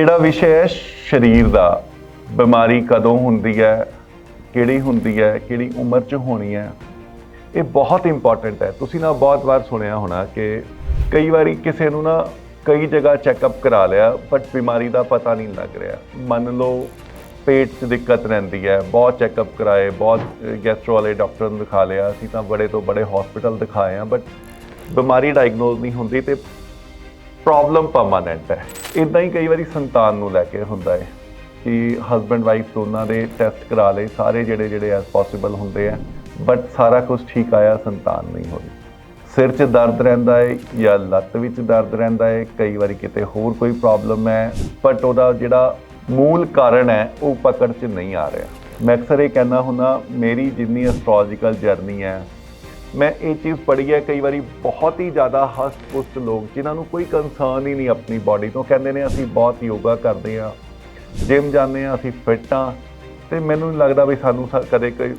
ਜਿਹੜਾ ਵਿਸ਼ਾ ਹੈ ਸਰੀਰ ਦਾ, ਬਿਮਾਰੀ ਕਦੋਂ ਹੁੰਦੀ ਹੈ, ਕਿਹੜੀ ਹੁੰਦੀ ਹੈ, ਕਿਹੜੀ ਉਮਰ 'ਚ ਹੋਣੀ ਹੈ, ਇਹ ਬਹੁਤ ਇੰਪੋਰਟੈਂਟ ਹੈ। ਤੁਸੀਂ ਨਾ ਬਹੁਤ ਵਾਰ ਸੁਣਿਆ ਹੋਣਾ ਕਿ ਕਈ ਵਾਰੀ ਕਿਸੇ ਨੂੰ ਨਾ ਕਈ ਜਗ੍ਹਾ ਚੈੱਕਅਪ ਕਰਾ ਲਿਆ ਬਟ ਬਿਮਾਰੀ ਦਾ ਪਤਾ ਨਹੀਂ ਲੱਗ ਰਿਹਾ। ਮੰਨ ਲਓ ਪੇਟ 'ਚ ਦਿੱਕਤ ਰਹਿੰਦੀ ਹੈ, ਬਹੁਤ ਚੈੱਕਅਪ ਕਰਾਏ, ਬਹੁਤ ਗੈਸਟਰੋ ਵਾਲੇ ਡਾਕਟਰ ਨੂੰ ਦਿਖਾ ਲਿਆ, ਅਸੀਂ ਤਾਂ ਬੜੇ ਤੋਂ ਬੜੇ ਹਸਪੀਟਲ ਦਿਖਾਏ ਆ ਬਟ ਬਿਮਾਰੀ ਡਾਇਗਨੋਜ਼ ਨਹੀਂ ਹੁੰਦੀ ਤੇ ਪ੍ਰੋਬਲਮ ਪਰਮਾਨੈਂਟ ਹੈ। ਇਦਾਂ ਹੀ ਕਈ ਵਾਰੀ ਸੰਤਾਨ ਨੂੰ ਲੈ ਕੇ ਹੁੰਦਾ ਹੈ ਕਿ ਹਸਬੰਡ ਵਾਈਫ ਦੋਨਾਂ ਦੇ ਟੈਸਟ ਕਰਾ ਲਏ, ਸਾਰੇ ਜਿਹੜੇ ਜਿਹੜੇ ਐਸ ਪੋਸੀਬਲ ਹੁੰਦੇ ਆ ਬਟ ਸਾਰਾ ਕੁਝ ਠੀਕ ਆਇਆ, ਸੰਤਾਨ ਨਹੀਂ ਹੋਈ ਸਿਰ 'ਚ ਦਰਦ ਰਹਿੰਦਾ ਹੈ ਜਾਂ ਲੱਤ ਵਿੱਚ ਦਰਦ ਰਹਿੰਦਾ ਹੈ, ਕਈ ਵਾਰੀ ਕਿਤੇ ਹੋਰ ਕੋਈ ਪ੍ਰੋਬਲਮ ਹੈ ਬਟ ਉਹਦਾ ਜਿਹੜਾ ਮੂਲ ਕਾਰਨ ਹੈ, ਉਹ ਪਕੜ 'ਚ ਨਹੀਂ ਆ ਰਿਹਾ। ਮੈਂ ਅਕਸਰ ਇਹ ਕਹਿੰਦਾ ਹੁੰਦਾ, ਮੇਰੀ ਜਿੰਨੀ ਐਸਟ੍ਰੋਲੋਜੀਕਲ ਜਰਨੀ ਹੈ ਮੈਂ ਇਹ ਚੀਜ਼ ਪੜ੍ਹੀ ਹੈ, ਕਈ ਵਾਰੀ ਬਹੁਤ ਹੀ ਜ਼ਿਆਦਾ ਹਸਤ-ਪੁਸਤ ਲੋਕ, ਜਿਨ੍ਹਾਂ ਨੂੰ ਕੋਈ ਕੰਸਰਨ ਹੀ ਨਹੀਂ ਆਪਣੀ ਬਾਡੀ ਤੋਂ, ਕਹਿੰਦੇ ਨੇ ਅਸੀਂ ਬਹੁਤ ਯੋਗਾ ਕਰਦੇ ਹਾਂ ਜਿਮ ਜਾਂਦੇ ਹਾਂ, ਅਸੀਂ ਫਿੱਟ ਹਾਂ, ਤੇ ਮੈਨੂੰ ਨਹੀਂ ਲੱਗਦਾ ਵੀ ਸਾਨੂੰ ਸ- ਕਦੇ ਕੋਈ